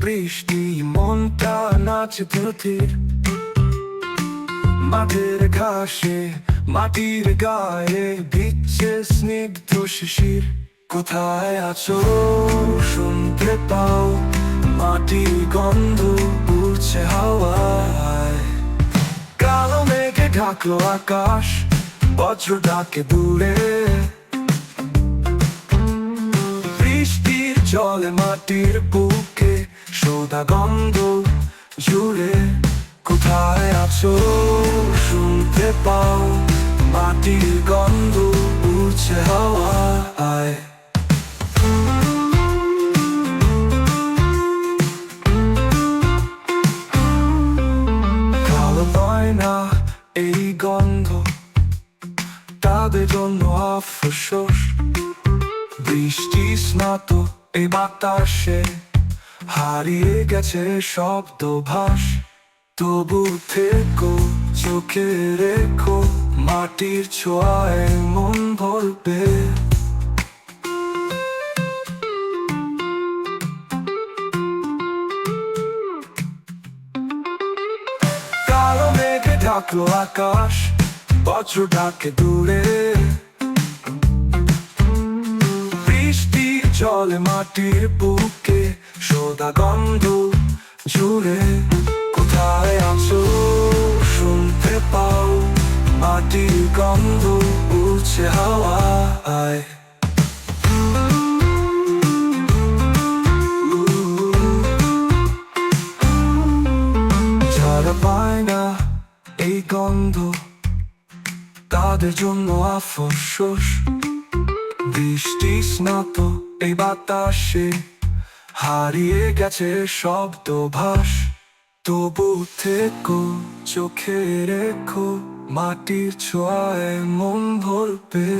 বৃষ্টি মনটা নাচে প্রতির মাঠের ঘাসে মাটির গায়ে ভিজছে স্নিগ্ধ শিশির কোথায় আছো শুনতে পাও মাটির গন্ধ উড়ছে হাওয়ায় কালো মেঘে ঢাকলো আকাশ বজ্র ডাকে দূরে বৃষ্টির জলে মাটির বুকে সোদা গন্ধ জুড়ে কোথায় আছো? শুনতে পাও, মাটির গন্ধ উড়ছে হাওয়ায়। কালো নয় না এই গন্ধ তাদের জন্য আফসোস। বৃষ্টি স্নাত এই বাতাসে হারিয়ে গেছে শব্দ ভাস তবু থেকো, চোখে রেখো, মাটির ছোঁয়ায় মন ভরবে। কালো মেঘে ঢাকলো আকাশ, বজ্র ডাকে দূরে। বৃষ্টি জলে মাটির বুকে সোদা গন্ধ জুড়ে কোথায় আছো? শুনতে পাও, মাটির গন্ধ উড়ছে হাওয়ায়। যারা পায় না এই গন্ধ, তাদের জন্য আফসোস। বৃষ্টি স্নাত এই বাতাসে হারিয়ে গেছে শব্দ ভাস। তবু থেকো চোখে রেখো মাটির ছোঁয়ায় মন ভরবে।